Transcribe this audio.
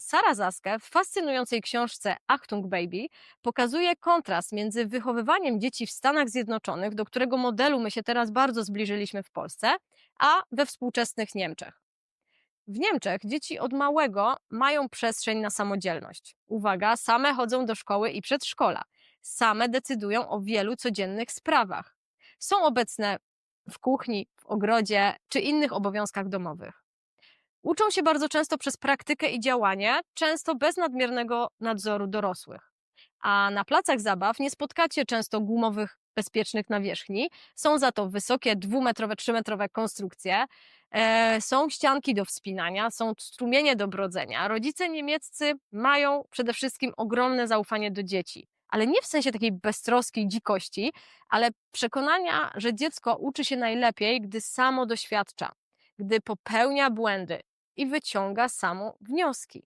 Sara Zaskę w fascynującej książce Achtung Baby pokazuje kontrast między wychowywaniem dzieci w Stanach Zjednoczonych, do którego modelu my się teraz bardzo zbliżyliśmy w Polsce, a we współczesnych Niemczech. W Niemczech dzieci od małego mają przestrzeń na samodzielność. Uwaga, same chodzą do szkoły i przedszkola. Same decydują o wielu codziennych sprawach. Są obecne w kuchni, w ogrodzie czy innych obowiązkach domowych. Uczą się bardzo często przez praktykę i działanie, często bez nadmiernego nadzoru dorosłych. A na placach zabaw nie spotkacie często gumowych, bezpiecznych nawierzchni. Są za to wysokie, dwumetrowe, trzymetrowe konstrukcje, e, są ścianki do wspinania, są strumienie do brodzenia. Rodzice niemieccy mają przede wszystkim ogromne zaufanie do dzieci. Ale nie w sensie takiej beztroskiej dzikości, ale przekonania, że dziecko uczy się najlepiej, gdy samo doświadcza, gdy popełnia błędy i wyciąga samo wnioski.